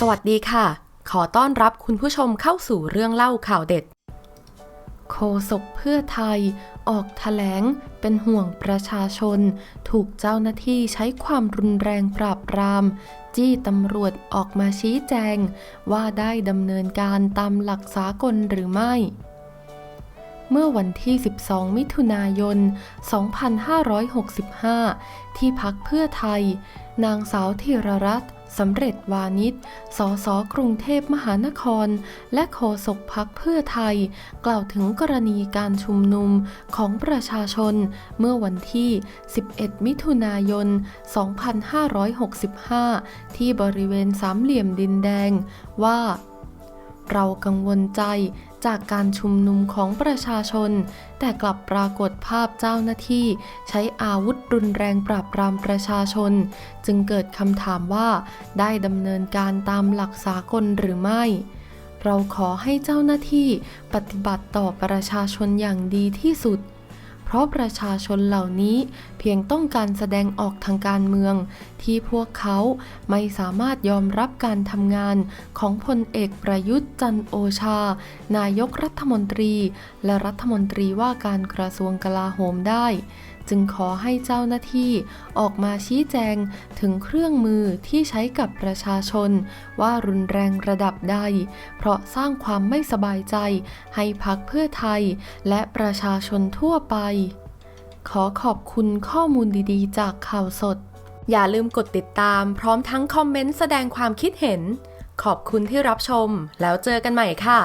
สวัสดีค่ะ ขอต้อนรับคุณผู้ชมเข้าสู่เรื่องเล่าข่าวเด็ด โคศกเพื่อไทย ออกแถลงเป็นห่วงประชาชน ถูกเจ้าหน้าที่ใช้ความรุนแรงปราบปราม จี้ตำรวจออกมาชี้แจง ว่าได้ดำเนินการตามหลักสากลหรือไม่ เมื่อวันที่ 12 มิถุนายน 2565 ที่พักเพื่อไทย นางสาวธีรรัตน์สำเร็จวานิชสสกรุงเทพมหานคร และโฆษกพักเพื่อไทย กล่าวถึงกรณีการชุมนุมของประชาชน เมื่อวันที่ 11 มิถุนายน 2565 ที่บริเวณสามเหลี่ยมดินแดงว่า เรากังวลใจจากการชุมนุมของประชาชน แต่กลับปรากฏภาพเจ้าหน้าที่ ใช้อาวุธรุนแรงปราบปรามประชาชน จึงเกิดคำถามว่า ได้ดำเนินการตามหลักสากลหรือไม่ เราขอให้เจ้าหน้าที่ปฏิบัติต่อประชาชนอย่างดีที่สุด เพราะประชาชนเหล่านี้เพียงต้องการแสดงออกทางการเมือง ที่พวกเขาไม่สามารถยอมรับการทำงานของพลเอกประยุทธ์จันโอชา นายกรัฐมนตรี และรัฐมนตรีว่าการกระทรวงกลาโหมได้ จึงขอให้เจ้าหน้าที่ออกมาชี้แจงถึงเครื่องมือที่ใช้กับประชาชน ว่ารุนแรงระดับใด เพราะสร้างความไม่สบายใจให้พักเพื่อไทย และประชาชนทั่วไป ขอขอบคุณข้อมูลดีๆ จากข่าวสด อย่าลืมกดติดตามพร้อมทั้งคอมเมนต์แสดงความคิดเห็น ขอบคุณที่รับชม แล้วเจอกันใหม่ค่ะ